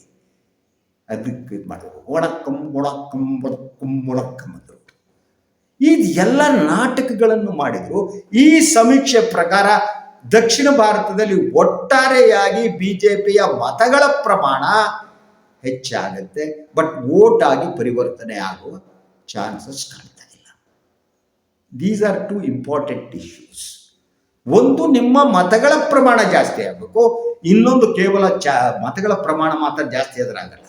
ಅದಕ್ಕೆ ಇದು ಮಾಡಿದ್ರು. ಒಣಕ್ಕಂ ಒಣಕ್ಕಂ ಒಳಕ್ಕಂ ಒಣಕ್ಕಂ ಅಂದರು. ಈ ಎಲ್ಲ ನಾಟಕಗಳನ್ನು ಮಾಡಿದ್ರು. ಈ ಸಮೀಕ್ಷೆ ಪ್ರಕಾರ ದಕ್ಷಿಣ ಭಾರತದಲ್ಲಿ ಒಟ್ಟಾರೆಯಾಗಿ ಬಿ ಜೆ ಪಿಯ ಮತಗಳ ಪ್ರಮಾಣ ಹೆಚ್ಚಾಗುತ್ತೆ ಬಟ್ ಓಟಾಗಿ ಪರಿವರ್ತನೆ ಆಗುವ ಚಾನ್ಸಸ್ ಕಾಣ್ತಾ ಇಲ್ಲ. These are two important issues ಒಂದು, ನಿಮ್ಮ ಮತಗಳ ಪ್ರಮಾಣ ಜಾಸ್ತಿ ಆಗಬೇಕು. ಇನ್ನೊಂದು ಕೇವಲ ಚಾ, ಮತಗಳ ಪ್ರಮಾಣ ಮಾತ್ರ ಜಾಸ್ತಿ ಆದ್ರಾಗಲ್ಲ.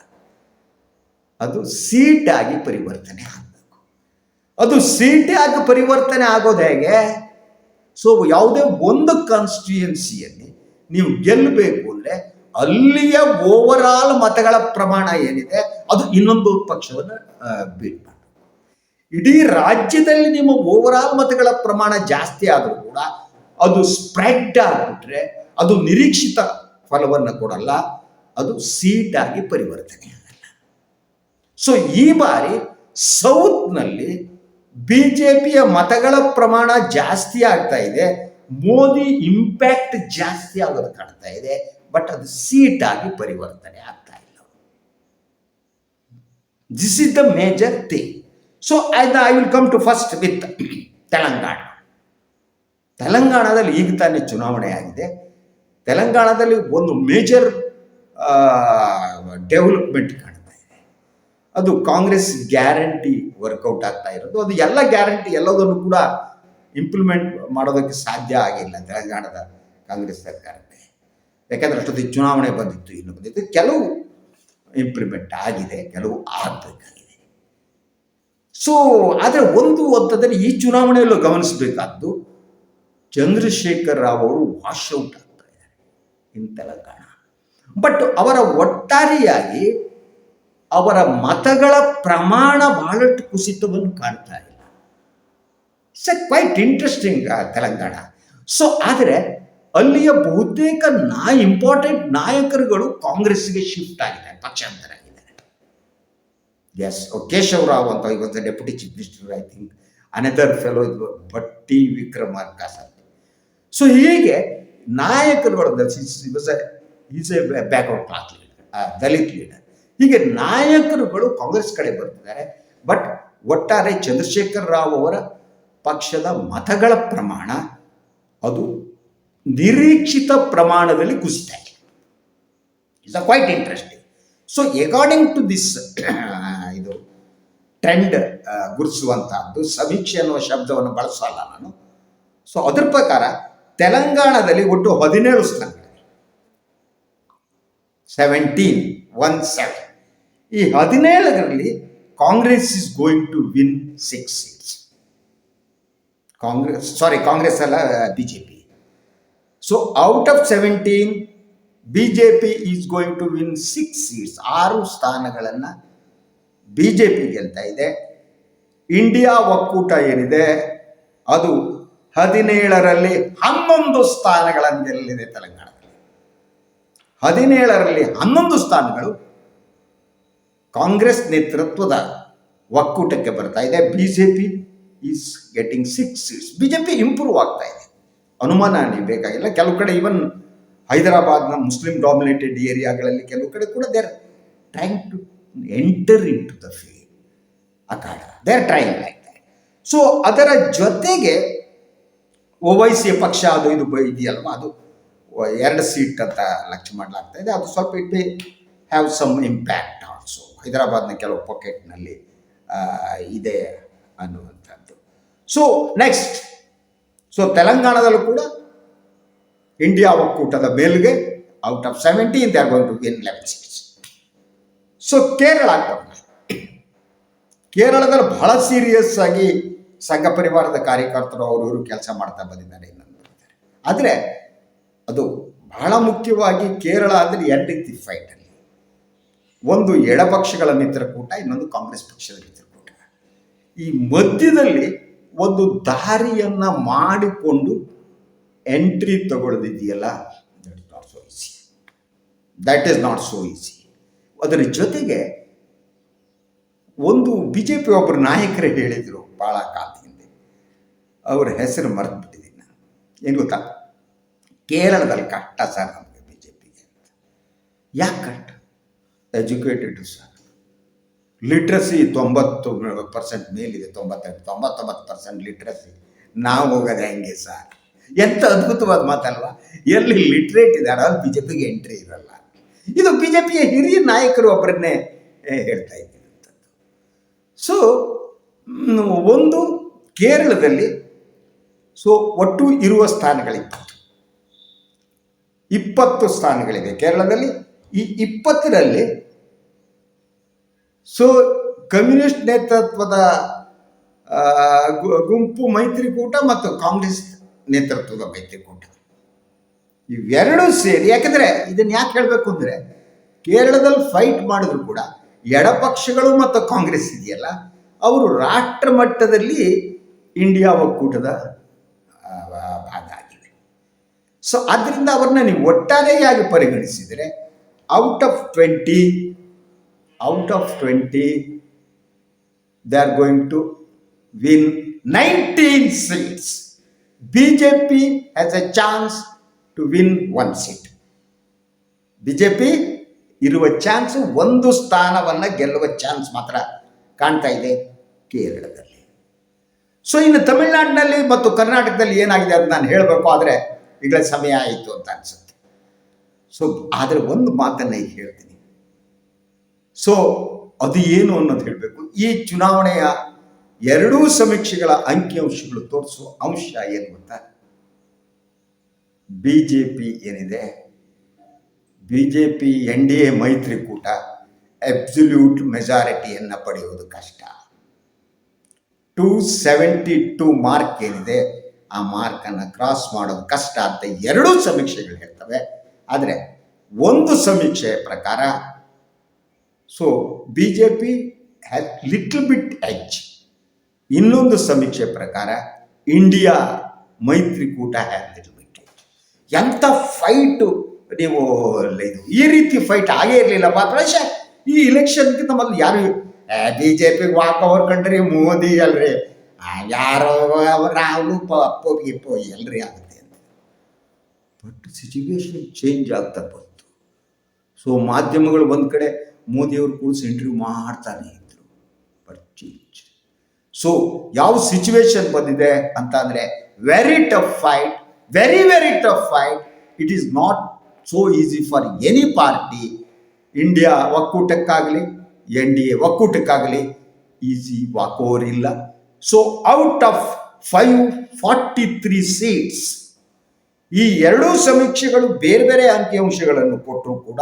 ಅದು ಸೀಟ್ ಆಗಿ ಪರಿವರ್ತನೆ ಆಗಬೇಕು. ಅದು ಸೀಟೇ ಆಗಿ ಪರಿವರ್ತನೆ ಆಗೋದು ಹೇಗೆ? ಸೊ ಯಾವುದೇ ಒಂದು ಕಾನ್ಸ್ಟಿಟ್ಯೂಯನ್ಸಿಯಲ್ಲಿ ನೀವು ಗೆಲ್ಲಬೇಕು ಅಂದರೆ ಅಲ್ಲಿಯ ಓವರ್ ಆಲ್ ಮತಗಳ ಪ್ರಮಾಣ ಏನಿದೆ, ಅದು ಇನ್ನೊಂದು ಪಕ್ಷವನ್ನು ಬೀಟ್ ಇಡೀ ರಾಜ್ಯದಲ್ಲಿ ನಿಮ್ಮ ಓವರ್ ಮತಗಳ ಪ್ರಮಾಣ ಜಾಸ್ತಿ ಆದರೂ ಕೂಡ ಅದು ಸ್ಪ್ರೆಡ್ ಆಗಿಬಿಟ್ರೆ ಅದು ನಿರೀಕ್ಷಿತ ಫಲವನ್ನು ಕೊಡಲ್ಲ, ಅದು ಸೀಟ್ ಆಗಿ ಪರಿವರ್ತನೆ ಆಗಲ್ಲ. ಸೊ ಈ ಬಾರಿ ಸೌತ್ನಲ್ಲಿ ಬಿ ಜೆ ಪಿಯ ಮತಗಳ ಪ್ರಮಾಣ ಜಾಸ್ತಿ ಆಗ್ತಾ ಇದೆ. ಮೋದಿ ಇಂಪ್ಯಾಕ್ಟ್ ಜಾಸ್ತಿ ಆಗೋದು ಕಾಣ್ತಾ ಇದೆ. ಬಟ್ ಅದು ಸೀಟ್ ಆಗಿ ಪರಿವರ್ತನೆ ಆಗ್ತಾ ಇಲ್ಲ. This is the major thing so I I will come to first with Telangana ತೆಲಂಗಾಣದಲ್ಲಿ ಈಗ ತಾನೇ ಚುನಾವಣೆ ಆಗಿದೆ. ತೆಲಂಗಾಣದಲ್ಲಿ ಒಂದು ಮೇಜರ್ ಡೆವಲಪ್ಮೆಂಟ್ ಅದು ಕಾಂಗ್ರೆಸ್ ಗ್ಯಾರಂಟಿ ವರ್ಕೌಟ್ ಆಗ್ತಾ ಇರೋದು. ಅದು ಎಲ್ಲ ಗ್ಯಾರಂಟಿ ಎಲ್ಲದನ್ನು ಕೂಡ ಇಂಪ್ಲಿಮೆಂಟ್ ಮಾಡೋದಕ್ಕೆ ಸಾಧ್ಯ ಆಗಿಲ್ಲ ತೆಲಂಗಾಣದ ಕಾಂಗ್ರೆಸ್ ಸರ್ಕಾರಕ್ಕೆ. ಯಾಕಂದ್ರೆ ಅಷ್ಟೊತ್ತಿಗೆ ಚುನಾವಣೆ ಬಂದಿತ್ತು, ಇನ್ನು ಬಂದಿತ್ತು. ಕೆಲವು ಇಂಪ್ಲಿಮೆಂಟ್ ಆಗಿದೆ, ಕೆಲವು ಆಗಬೇಕಾಗಿದೆ. ಸೊ ಆದರೆ ಒಂದು ಹಂತದಲ್ಲಿ ಈ ಚುನಾವಣೆಯಲ್ಲೂ ಗಮನಿಸಬೇಕಾದ್ದು ಚಂದ್ರಶೇಖರ್ ರಾವ್ ಅವರು ವಾಶ್ಔಟ್ ಆಗ್ತಾ ಇದ್ದಾರೆ ಇನ್ ತೆಲಂಗಾಣ. ಬಟ್ ಅವರ ಒಟ್ಟಾರೆಯಾಗಿ ಅವರ ಮತಗಳ ಪ್ರಮಾಣ ಬಹಳಷ್ಟು ಕುಸಿತವನ್ನು ಕಾಣ್ತಾ ಇಲ್ಲ. It's quite interesting Telangana. So ಆದರೆ ಅಲ್ಲಿಯ ಬಹುತೇಕ ನಾ ಇಂಪಾರ್ಟೆಂಟ್ ನಾಯಕರುಗಳು ಕಾಂಗ್ರೆಸ್ಗೆ ಶಿಫ್ಟ್ ಆಗಿದ್ದಾರೆ, ಪಕ್ಷಾಂತರ ಆಗಿದ್ದಾರೆ. ಎಸ್ ಕೇಶವ್ ರಾವ್ ಅಂತ ಇವತ್ತು deputy chief minister I think another fellow ಇದು ಭಟ್ಟಿ ವಿಕ್ರಮಾರ್ಕ ಸರ್ ಸೊ ಹೀಗೆ ನಾಯಕರುಗಳು is a backward class leader Dalit leader ಹೀಗೆ ನಾಯಕರುಗಳು ಕಾಂಗ್ರೆಸ್ ಕಡೆ ಬರ್ತಿದ್ದಾರೆ. ಬಟ್ ಒಟ್ಟಾರೆ ಚಂದ್ರಶೇಖರ್ ರಾವ್ ಅವರ ಪಕ್ಷದ ಮತಗಳ ಪ್ರಮಾಣ ಅದು ನಿರೀಕ್ಷಿತ ಪ್ರಮಾಣದಲ್ಲಿ ಕುಸಿತಾ it's a quite interesting so according to this ಇದು ಟ್ರೆಂಡ್ ಗುರುತಿಸುವಂತಹದ್ದು, ಸಮೀಕ್ಷೆ ಅನ್ನುವ ಶಬ್ದವನ್ನು ಬಳಸಲ್ಲ ನಾನು. ಸೊ ಅದರ ಪ್ರಕಾರ ತೆಲಂಗಾಣದಲ್ಲಿ ಒಟ್ಟು ಹದಿನೇಳು ಸ್ಥಾನಗಳಿವೆ. ಸೆವೆಂಟೀನ್ ಒನ್ ಸೆವೆನ್ ಈ ಹದಿನೇಳರಲ್ಲಿ Congress is going to win six seats Congress sorry Congress ಅಲ್ಲ B J P so out of seventeen B J P is going to win six seats ಆರು ಸ್ಥಾನಗಳನ್ನು ಬಿ ಜೆ ಪಿ ಗೆಲ್ತಾ ಇದೆ. India ಒಕ್ಕೂಟ ಏನಿದೆ? ಅದು ಹದಿನೇಳರಲ್ಲಿ ಹನ್ನೊಂದು ಸ್ಥಾನಗಳನ್ನು ಗೆಲ್ಲಿದೆ ತೆಲಂಗಾಣದಲ್ಲಿ. ಹದಿನೇಳರಲ್ಲಿ ಹನ್ನೊಂದು ಸ್ಥಾನಗಳು ಕಾಂಗ್ರೆಸ್ ನೇತೃತ್ವದ ಒಕ್ಕೂಟಕ್ಕೆ ಬರ್ತಾ ಇದೆ. B J P is getting six seats B J P improve ಆಗ್ತಾ ಇದೆ. ಅನುಮಾನ ನೀವು ಬೇಕಾಗಿಲ್ಲ. ಕೆಲವು ಕಡೆ ಈವನ್ ಹೈದರಾಬಾದ್ನ ಮುಸ್ಲಿಂ ಡಾಮಿನೇಟೆಡ್ ಏರಿಯಾಗಳಲ್ಲಿ ಕೆಲವು ಕಡೆ ಕೂಡ they're trying to enter into the field Akhara they are trying like so ಅದರ ಜೊತೆಗೆ ಓವೈಸಿಯ ಪಕ್ಷ ಅದು ಇದು ಇದೆಯಲ್ವ? ಅದು ಎರಡು ಸೀಟ್ ಅಂತ ಲಕ್ಷ್ಯ ಮಾಡಲಾಗ್ತಾ ಇದೆ. ಅದು ಸ್ವಲ್ಪ ಇಟ್ ಹ್ಯಾವ್ ಸಮ್ ಇಂಪ್ಯಾಕ್ಟ್ ಹೈದರಾಬಾದ್ನ ಕೆಲವು ಪಾಕೆಟ್ನಲ್ಲಿ ಇದೆ ಅನ್ನುವಂಥದ್ದು. ಸೊ ನೆಕ್ಸ್ಟ್ ಸೊ ತೆಲಂಗಾಣದಲ್ಲೂ ಕೂಡ ಇಂಡಿಯಾ ಒಕ್ಕೂಟದ ಮೇಲ್ಗೆ out of seventeen they are going to win eleven seats so Kerala. ಕೇರಳದಲ್ಲಿ ಬಹಳ ಸೀರಿಯಸ್ ಆಗಿ ಸಂಘ ಪರಿವಾರದ ಕಾರ್ಯಕರ್ತರು ಅವರು ಇವರು ಕೆಲಸ ಮಾಡ್ತಾ ಬಂದಿದ್ದಾರೆ ಆದರೆ ಅದು ಬಹಳ ಮುಖ್ಯವಾಗಿ ಕೇರಳ ಅಂದರೆ ಎರಡು ಫೈಟ್ ಒಂದು ಎಡಪಕ್ಷಗಳ ಮಿತ್ರಕೂಟ, ಇನ್ನೊಂದು ಕಾಂಗ್ರೆಸ್ ಪಕ್ಷದ ಮಿತ್ರಕೂಟ. ಈ ಮಧ್ಯದಲ್ಲಿ ಒಂದು ದಾರಿಯನ್ನು ಮಾಡಿಕೊಂಡು entry ತಗೊಳ್ದಿದೆಯಲ್ಲ that is not so easy that is not so easy ಅದರ ಜೊತೆಗೆ ಒಂದು ಬಿ ಜೆ ಪಿ ಒಬ್ಬರು ನಾಯಕರೇ ಹೇಳಿದರು ಭಾಳ ಕಾಲದ ಹಿಂದೆ ಅವರ ಹೆಸರು ಮರೆತು ಬಿಟ್ಟಿದ್ದೀನಿ ನಾನು. ಏನು ಗೊತ್ತಾ? ಕೇರಳದಲ್ಲಿ ಕಷ್ಟ ಸರ್ ನಮಗೆ ಬಿ ಜೆ ಪಿಗೆ ಅಂತ. ಯಾಕೆ ಕಷ್ಟ ಎಜುಕೇಟೆಡ್ ಸರ್ ಲಿಟ್ರಸಿ ತೊಂಬತ್ತು ಪರ್ಸೆಂಟ್ ಮೇಲಿದೆ ತೊಂಬತ್ತೆಂಟು ತೊಂಬತ್ತೊಂಬತ್ತು ಪರ್ಸೆಂಟ್ ಲಿಟ್ರಸಿ ನಾವು ಹೋಗೋದು ಹೆಂಗೆ ಸರ್ ಎಂಥ ಅದ್ಭುತವಾದ ಮಾತಲ್ವಾ? ಎಲ್ಲಿ ಲಿಟ್ರೇಟ್ ಇದ್ದಾರೋ ಅಲ್ಲಿ ಬಿ ಜೆ ಪಿಗೆ ಎಂಟ್ರಿ ಇರಲ್ಲ. ಇದು ಬಿ ಜೆ ಪಿಯ ಹಿರಿಯ ನಾಯಕರು ಒಬ್ಬರನ್ನೇ ಹೇಳ್ತಾ ಇದ್ದೀನಿ ಅಂತ ಸೊ ಒಂದು ಕೇರಳದಲ್ಲಿ ಸೊ ಒಟ್ಟು ಇರುವ ಸ್ಥಾನಗಳಿಪ್ಪತ್ತು ಇಪ್ಪತ್ತು ಸ್ಥಾನಗಳಿವೆ ಕೇರಳದಲ್ಲಿ. ಈ ಇಪ್ಪತ್ತರಲ್ಲಿ ಸೊ ಕಮ್ಯುನಿಸ್ಟ್ ನೇತೃತ್ವದ ಗುಂಪು ಮೈತ್ರಿಕೂಟ ಮತ್ತು ಕಾಂಗ್ರೆಸ್ ನೇತೃತ್ವದ ಮೈತ್ರಿಕೂಟ. ಇವೆರಡೂ ಸೇರಿ, ಯಾಕಂದ್ರೆ ಇದನ್ನ ಯಾಕೆ ಹೇಳಬೇಕು ಅಂದ್ರೆ, ಕೇರಳದಲ್ಲಿ ಫೈಟ್ ಮಾಡಿದ್ರು ಕೂಡ ಎಡಪಕ್ಷಗಳು ಮತ್ತು ಕಾಂಗ್ರೆಸ್ ಇದೆಯಲ್ಲ, ಅವರು ರಾಷ್ಟ್ರ ಮಟ್ಟದಲ್ಲಿ ಇಂಡಿಯಾ ಒಕ್ಕೂಟದ ಭಾಗ ಆಗಿವೆ ಸೊ ಅದರಿಂದ ಅವ್ರನ್ನ ನೀವು ಒಟ್ಟಾರೆಯಾಗಿ ಪರಿಗಣಿಸಿದರೆ out of twenty out of twenty they are going to win nineteen seats B J P chance a chance to win one seat B J P ಇರುವ ಚಾನ್ಸ್ ಒಂದು ಸ್ಥಾನವನ್ನು ಗೆಲ್ಲುವ ಚಾನ್ಸ್ ಮಾತ್ರ ಕಾಣ್ತಾ ಇದೆ ಕೇರಳದಲ್ಲಿ. ಸೊ ಇನ್ನು ತಮಿಳುನಾಡಿನಲ್ಲಿ ಮತ್ತು ಕರ್ನಾಟಕದಲ್ಲಿ ಏನಾಗಿದೆ ಅಂತ ನಾನು ಹೇಳಬೇಕು ಆದರೆ ಈಗ ಸಮಯ ಆಯಿತು ಅಂತ ಅನಿಸುತ್ತೆ. ಸೊ ಆದರೆ ಒಂದು ಮಾತನ್ನು ಹೇಳ್ತೀನಿ. ಸೊ ಅದು ಏನು ಅನ್ನೋದು ಹೇಳಬೇಕು. ಈ ಚುನಾವಣೆಯ ಎರಡೂ ಸಮೀಕ್ಷೆಗಳ ಅಂಕಿಅಂಶಗಳು ತೋರಿಸುವ ಅಂಶ ಏನು ಗೊತ್ತಾ? ಬಿ ಜೆ ಪಿ ಏನಿದೆ? B J P N D A ಮೈತ್ರಿಕೂಟ ಅಬ್ಸಲ್ಯೂಟ್ ಮೆಜಾರಿಟಿಯನ್ನು ಪಡೆಯುವುದು ಕಷ್ಟ. ಟೂ ಸೆವೆಂಟಿ ಟೂ ಮಾರ್ಕ್ ಏನಿದೆ, ಆ ಮಾರ್ಕನ್ನು ಕ್ರಾಸ್ ಮಾಡೋದು ಕಷ್ಟ ಅಂತ ಎರಡೂ ಸಮೀಕ್ಷೆಗಳು ಹೇಳ್ತವೆ. ಆದರೆ, ಒಂದು ಸಮೀಕ್ಷೆಯ ಪ್ರಕಾರ so B J P has little bit edge ಇನ್ನೊಂದು ಸಮೀಕ್ಷೆ ಪ್ರಕಾರ ಇಂಡಿಯಾ ಮೈತ್ರಿಕೂಟ ಹ್ಯಾಸ್ ಲಿಟ್ಲ್ ಬಿಟ್ ಎಚ್ ಎಂಥ ಫೈಟು ನೀವು ಇದು, ಈ ರೀತಿ ಫೈಟ್ ಆಗೇ ಇರಲಿಲ್ಲ. ಪ್ರಾಯಶ ಈ ಇಲೆಕ್ಷನ್ಗಿಂತ ಮೊದಲು ಯಾರು ಬಿ ಜೆ ಪಿಗೆ ವಾಕ್ ಓವರ್ ಕಂಡ್ರಿ ಮೋದಿ ಅಲ್ರಿ. ಯಾರೋ ರಾಹುಲ್ ಅಪ್ಪೋ ಗಿಪ್ಪು ಎಲ್ರಿ ಆಗುತ್ತೆ ಅಂತ. ಬಟ್ ಸಿಚುವೇಶನ್ ಚೇಂಜ್ ಆಗ್ತಾ ಬಂತು. ಸೊ ಮಾಧ್ಯಮಗಳು ಒಂದು ಕಡೆ ಮೋದಿಯವರು ಕೂಡ ಇಂಟರ್ವ್ಯೂ ಮಾಡ್ತಾನೆ ಇದ್ರು. ಬಟ್ ಸೊ ಯಾವ ಸಿಚುವೇಶನ್ ಬಂದಿದೆ ಅಂತ ಅಂದರೆ very tough fight very very tough fight it is not so easy for any party India ಒಕ್ಕೂಟಕ್ಕಾಗಲಿ, N D A ಒಕ್ಕೂಟಕ್ಕಾಗಲಿ ಈಸಿ ವಾಕೋರ್ ಇಲ್ಲ. So out of five forty three seats ಈ ಎರಡೂ ಸಮೀಕ್ಷೆಗಳು ಬೇರೆ ಬೇರೆ ಅಂಕಿಅಂಶಗಳನ್ನು ಕೊಟ್ಟರೂ ಕೂಡ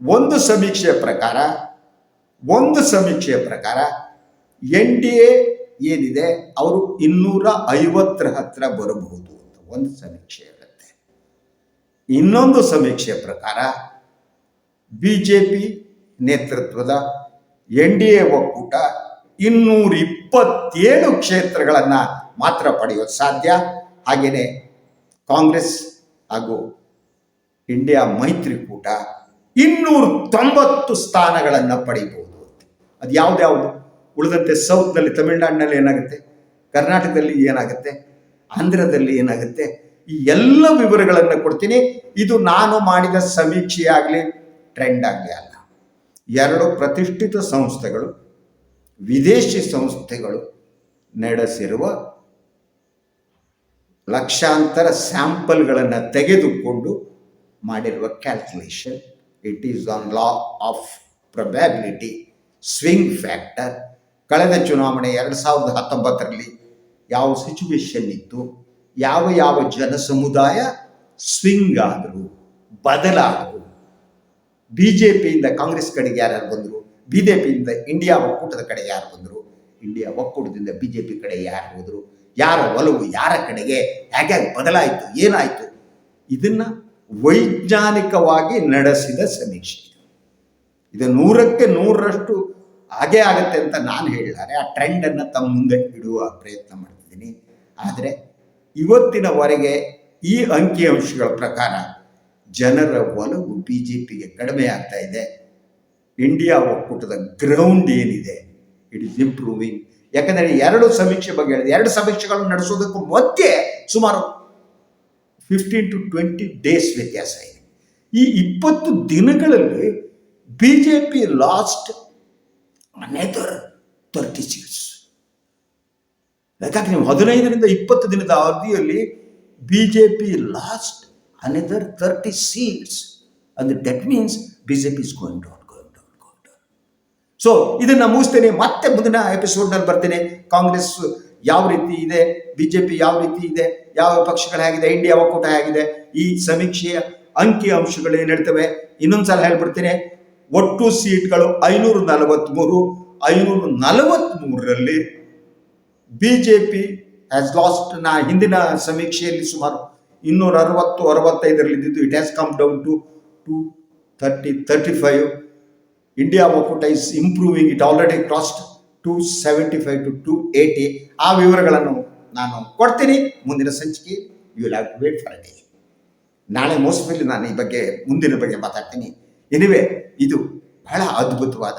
ಒಂದು ಸಮೀಕ್ಷೆಯ ಪ್ರಕಾರ, ಒಂದು ಸಮೀಕ್ಷೆಯ ಪ್ರಕಾರ ಎನ್ ಡಿ ಎ ಏನಿದೆ, ಅವರು ಇನ್ನೂರ ಐವತ್ತರ ಹತ್ರ ಬರಬಹುದು ಅಂತ ಒಂದು ಸಮೀಕ್ಷೆ ಹೇಳುತ್ತೆ ಇನ್ನೊಂದು ಸಮೀಕ್ಷೆಯ ಪ್ರಕಾರ ಬಿ ಜೆ ಪಿ ನೇತೃತ್ವದ ಎನ್ ಡಿ ಎ ಒಕ್ಕೂಟ ಇನ್ನೂರ ಇಪ್ಪತ್ತೇಳು ಕ್ಷೇತ್ರಗಳನ್ನು ಮಾತ್ರ ಪಡೆಯೋದು ಸಾಧ್ಯ. ಹಾಗೆಯೇ ಕಾಂಗ್ರೆಸ್ ಹಾಗೂ ಇಂಡಿಯಾ ಮೈತ್ರಿಕೂಟ ಇನ್ನೂರ ತೊಂಬತ್ತು ಸ್ಥಾನಗಳನ್ನು ಪಡಿಬಹುದು ಅದು ಯಾವ್ದ್ಯಾವುದು ಉಳಿದಂತೆ ಸೌತ್ನಲ್ಲಿ ತಮಿಳ್ನಾಡಿನಲ್ಲಿ ಏನಾಗುತ್ತೆ? ಕರ್ನಾಟಕದಲ್ಲಿ ಏನಾಗುತ್ತೆ? ಆಂಧ್ರದಲ್ಲಿ ಏನಾಗುತ್ತೆ? ಈ ಎಲ್ಲ ವಿವರಗಳನ್ನು ಕೊಡ್ತೀನಿ. ಇದು ನಾನು ಮಾಡಿದ ಸಮೀಕ್ಷೆಯಾಗಲಿ ಟ್ರೆಂಡ್ ಆಗಲಿ ಅಲ್ಲ. ಎರಡು ಪ್ರತಿಷ್ಠಿತ ಸಂಸ್ಥೆಗಳು, ವಿದೇಶಿ ಸಂಸ್ಥೆಗಳು ನಡೆಸಿರುವ ಲಕ್ಷಾಂತರ ಸ್ಯಾಂಪಲ್ಗಳನ್ನು ತೆಗೆದುಕೊಂಡು ಮಾಡಿರುವ calculation. It is on law of probability swing factor ಕಳೆದ ಚುನಾವಣೆ ಎರಡು ಸಾವಿರದ ಹತ್ತೊಂಬತ್ತರಲ್ಲಿ ಯಾವ ಸಿಚುವೇಶನ್ ಇತ್ತು? ಯಾವ ಯಾವ ಜನ ಸಮುದಾಯ ಸ್ವಿಂಗ್ ಆದರು, ಬದಲಾದರು? ಬಿ ಜೆ ಪಿಯಿಂದ ಕಾಂಗ್ರೆಸ್ ಕಡೆಗೆ ಯಾರ್ಯಾರು ಬಂದರು? ಬಿ ಜೆ ಪಿಯಿಂದ ಇಂಡಿಯಾ ಒಕ್ಕೂಟದ ಕಡೆ ಯಾರು ಬಂದರು? ಇಂಡಿಯಾ ಒಕ್ಕೂಟದಿಂದ ಬಿ ಜೆ ಪಿ ಕಡೆ ಯಾರು ಹೋದರು? ಯಾರ ಒಲವು ಯಾರ ಕಡೆಗೆ? ಹೇಗೆ ಬದಲಾಯಿತು? ಏನಾಯಿತು? ಇದನ್ನು ವೈಜ್ಞಾನಿಕವಾಗಿ ನಡೆಸಿದ ಸಮೀಕ್ಷೆ. ಇದು ನೂರಕ್ಕೆ ನೂರರಷ್ಟು ಹಾಗೇ ಆಗುತ್ತೆ ಅಂತ ನಾನು ಹೇಳಿದ್ದಾರೆ ಆ ಟ್ರೆಂಡನ್ನು ತಮ್ಮ ಮುಂದೆ ಇಡುವ ಪ್ರಯತ್ನ ಮಾಡ್ತಿದ್ದೀನಿ. ಆದರೆ ಇವತ್ತಿನವರೆಗೆ ಈ ಅಂಕಿಅಂಶಗಳ ಪ್ರಕಾರ ಜನರ ಒಲವು ಬಿ ಜೆ ಪಿಗೆ ಕಡಿಮೆ ಆಗ್ತಾ ಇದೆ. ಇಂಡಿಯಾ ಒಕ್ಕೂಟದ ಗ್ರೌಂಡ್ ಏನಿದೆ ಇಟ್ ಇಸ್ ಇಂಪ್ರೂವಿಂಗ್ ಯಾಕಂದರೆ ಎರಡು ಸಮೀಕ್ಷೆ ಬಗ್ಗೆ ಹೇಳಿದೆ. ಎರಡು ಸಮೀಕ್ಷೆಗಳನ್ನು ನಡೆಸೋದಕ್ಕೂ ಮಧ್ಯೆ ಸುಮಾರು ಫಿಫ್ಟೀನ್ ಟು ಟ್ವೆಂಟಿ ಡೇಸ್ ವ್ಯತ್ಯಾಸ ಇದೆ. ಈ ಇಪ್ಪತ್ತು ದಿನಗಳಲ್ಲಿ B J P lost another thirty seats ಯಾಕಂದ್ರೆ ನೀವು ಹದಿನೈದರಿಂದ ಇಪ್ಪತ್ತು ದಿನದ ಅವಧಿಯಲ್ಲಿ B J P lost another thirty seats ಅಂದ್ರೆ that means B J P is going down going down going down so ಇದನ್ನು ಮುಗಿಸ್ತೇನೆ. ಮತ್ತೆ ಮುಂದಿನ ಎಪಿಸೋಡ್ನಲ್ಲಿ ಬರ್ತೇನೆ. ಕಾಂಗ್ರೆಸ್ ಯಾವ ರೀತಿ ಇದೆ? ಬಿಜೆಪಿ ಯಾವ ರೀತಿ ಇದೆ? ಯಾವ ಪಕ್ಷಗಳು ಹೇಗಿದೆ? ಇಂಡಿಯಾ ಒಕ್ಕೂಟ ಹೇಗಿದೆ? ಈ ಸಮೀಕ್ಷೆಯ ಅಂಕಿ ಅಂಶಗಳು ಏನು ಹೇಳ್ತವೆ ಇನ್ನೊಂದ್ಸಲ ಹೇಳ್ಬಿಡ್ತೀನಿ. ಒಟ್ಟು ಸೀಟ್ಗಳು ಐನೂರ ನಲವತ್ತ್ಮೂರು ಐನೂರ ನಲವತ್ತ್ಮೂರರಲ್ಲಿ B J P has lost ನಾ ಹಿಂದಿನ ಸಮೀಕ್ಷೆಯಲ್ಲಿ ಸುಮಾರು ಇನ್ನೂರ ಅರವತ್ತು ಅರವತ್ತೈದರಲ್ಲಿ ಇದ್ದಿದ್ದು it has come down to two thirty thirty five India ಒಕ್ಕೂಟ is improving it already crossed two seventy five to two eighty ಆ ವಿವರಗಳನ್ನು ನಾನು ಕೊಡ್ತೀನಿ ಮುಂದಿನ ಸಂಚಿಕೆ. You will have to wait for day ನಾಳೆ ಮೋಸ್ಟ್ಲಿ ನಾನು ಈ ಬಗ್ಗೆ, ಮುಂದಿನ ಬಗ್ಗೆ ಮಾತಾಡ್ತೀನಿ. ಎನಿವೆ ಇದು ಬಹಳ ಅದ್ಭುತವಾದ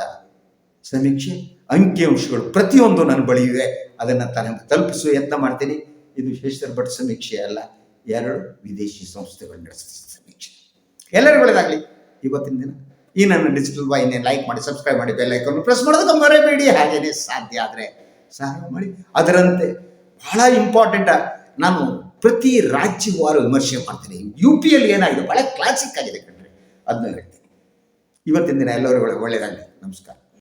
ಸಮೀಕ್ಷೆ. ಅಂಕಿಅಂಶಗಳು ಪ್ರತಿಯೊಂದು ನನ್ನ ಬಳಿ ಇವೆ. ಅದನ್ನು ತಾನು ತಲುಪಿಸುವ ಯತ್ನ ಮಾಡ್ತೀನಿ. ಇದು ಶೇಷರ್ ಭಟ್ ಸಮೀಕ್ಷೆ ಅಲ್ಲ. ಎರಡು ವಿದೇಶಿ ಸಂಸ್ಥೆಗಳು ನಡೆಸಿದ ಸಮೀಕ್ಷೆ. ಎಲ್ಲರಿಗೂ ಒಳ್ಳೆಯದಾಗಲಿ ಇವತ್ತಿನ ದಿನ ಈ ನನ್ನ ಡಿಜಿಟಲ್ ವಾಹಿನಿಯನ್ನು ಲೈಕ್ ಮಾಡಿ ಸಬ್ಸ್ಕ್ರೈಬ್ ಮಾಡಿ ಬೆಲ್ ಐಕನ್ನು ಪ್ರೆಸ್ ಮಾಡೋದಕ್ಕೆ ಮರೆಯಬೇಡಿ ಹಾಗೇನೆ ಸಾಧ್ಯ ಆದರೆ ಸಹಾಯ ಮಾಡಿ. ಅದರಂತೆ ಬಹಳ ಇಂಪಾರ್ಟೆಂಟ್ ನಾನು ಪ್ರತಿ ರಾಜ್ಯವಾರು ವಿಮರ್ಶೆ ಮಾಡ್ತೀನಿ. ಯು ಪಿಯಲ್ಲಿ ಏನಾಗಿದೆ? ಬಹಳ ಕ್ಲಾಸಿಕ್ ಆಗಿದೆ ಕಣ್ರಿ. ಅದನ್ನ ಹೇಳ್ತೀನಿ. ಇವತ್ತಿನ ದಿನ ಎಲ್ಲರಿಗೂ ಒಳ್ಳೆಯದಾಗಲಿ ನಮಸ್ಕಾರ.